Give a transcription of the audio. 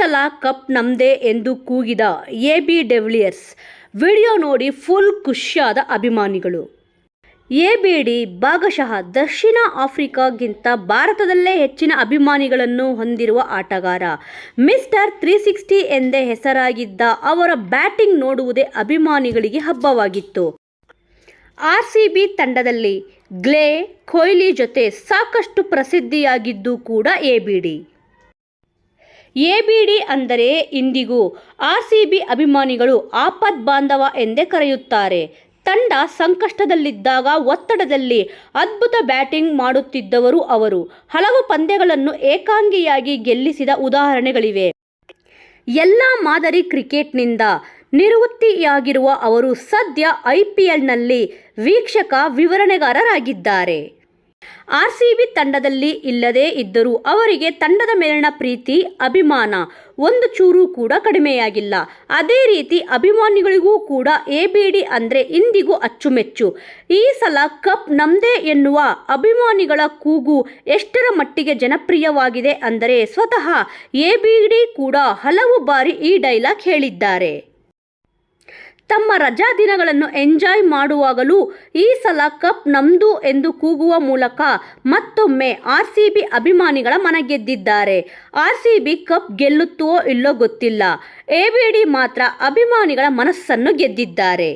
ಸಲ ಕಪ್ ನಮ್ದೇ ಎಂದು ಕೂಗಿದ A B de Villiers, video ನೋಡಿ ಫುಲ್ ಖುಷಿಯಾದ ಅಭಿಮಾನಿಗಳು. ಎ ಬಿ ಡಿ ಭಾಗಶಃ ದಕ್ಷಿಣ ಆಫ್ರಿಕಾಗಿಂತ ಭಾರತದಲ್ಲೇ ಹೆಚ್ಚಿನ ಅಭಿಮಾನಿಗಳನ್ನು ಹೊಂದಿರುವ ಆಟಗಾರ. ಮಿಸ್ಟರ್ ತ್ರೀ ಸಿಕ್ಸ್ಟಿ ಎಂದೇ ಹೆಸರಾಗಿದ್ದ ಅವರ ಬ್ಯಾಟಿಂಗ್ ನೋಡುವುದೇ ಅಭಿಮಾನಿಗಳಿಗೆ ಹಬ್ಬವಾಗಿತ್ತು. ಆರ್ ಸಿ ಬಿ ತಂಡದಲ್ಲಿ ಗ್ಲೇ ಕೊಹ್ಲಿ ಜೊತೆ ಸಾಕಷ್ಟು ಪ್ರಸಿದ್ಧಿಯಾಗಿದ್ದು ಕೂಡ A B D. A D ಅಂದರೆ ಇಂದಿಗೂ ಆರ್ ಸಿ ಬಿ ಅಭಿಮಾನಿಗಳು ಆಪದ್ ಬಾಂಧವ ಎಂದೇ ಕರೆಯುತ್ತಾರೆ. ತಂಡ ಸಂಕಷ್ಟದಲ್ಲಿದ್ದಾಗ ಒತ್ತಡದಲ್ಲಿ ಅದ್ಭುತ ಬ್ಯಾಟಿಂಗ್ ಮಾಡುತ್ತಿದ್ದವರು ಅವರು. ಹಲವು ಪಂದ್ಯಗಳನ್ನು ಏಕಾಂಗಿಯಾಗಿ ಗೆಲ್ಲಿಸಿದ ಉದಾಹರಣೆಗಳಿವೆ. ಎಲ್ಲ ಮಾದರಿ ಕ್ರಿಕೆಟ್ನಿಂದ ನಿವೃತ್ತಿಯಾಗಿರುವ ಅವರು ಸದ್ಯ ಐ ಪಿ ಎಲ್ನಲ್ಲಿ ವೀಕ್ಷಕ ವಿವರಣೆಗಾರರಾಗಿದ್ದಾರೆ. ಆರ್ ಸಿ ಬಿ ತಂಡದಲ್ಲಿ ಇಲ್ಲದೇ ಇದ್ದರೂ ಅವರಿಗೆ ತಂಡದ ಮೇಲಿನ ಪ್ರೀತಿ, ಅಭಿಮಾನ ಒಂದು ಚೂರು ಕೂಡ ಕಡಿಮೆಯಾಗಿಲ್ಲ. ಅದೇ ರೀತಿ ಅಭಿಮಾನಿಗಳಿಗೂ ಕೂಡ ಎ ಬಿ ಡಿ ಅಂದರೆ ಇಂದಿಗೂ ಅಚ್ಚುಮೆಚ್ಚು. ಈ ಸಲ ಕಪ್ ನಮ್ದೇ ಎನ್ನುವ ಅಭಿಮಾನಿಗಳ ಕೂಗು ಎಷ್ಟರ ಮಟ್ಟಿಗೆ ಜನಪ್ರಿಯವಾಗಿದೆ ಅಂದರೆ ಸ್ವತಃ ಎ ಬಿ ಡಿ ಕೂಡ ಹಲವು ಬಾರಿ ಈ ಡೈಲಾಗ್ ಹೇಳಿದ್ದಾರೆ. ತಮ್ಮ ರಜಾ ದಿನಗಳನ್ನು ಎಂಜಾಯ್ ಮಾಡುವಾಗಲೂ ಈ ಸಲ ಕಪ್ ನಮ್ದು ಎಂದು ಕೂಗುವ ಮೂಲಕ ಮತ್ತೊಮ್ಮೆ ಆರ್ ಸಿ ಬಿ ಅಭಿಮಾನಿಗಳ ಮನಗೆದ್ದಿದ್ದಾರೆ. ಆರ್ ಸಿ ಬಿ ಕಪ್ ಗೆಲ್ಲುತ್ತೋ ಇಲ್ಲೋ ಗೊತ್ತಿಲ್ಲ. ಎ ಬಿ ಡಿ ಮಾತ್ರ ಅಭಿಮಾನಿಗಳ ಮನಸ್ಸನ್ನು ಗೆದ್ದಿದ್ದಾರೆ.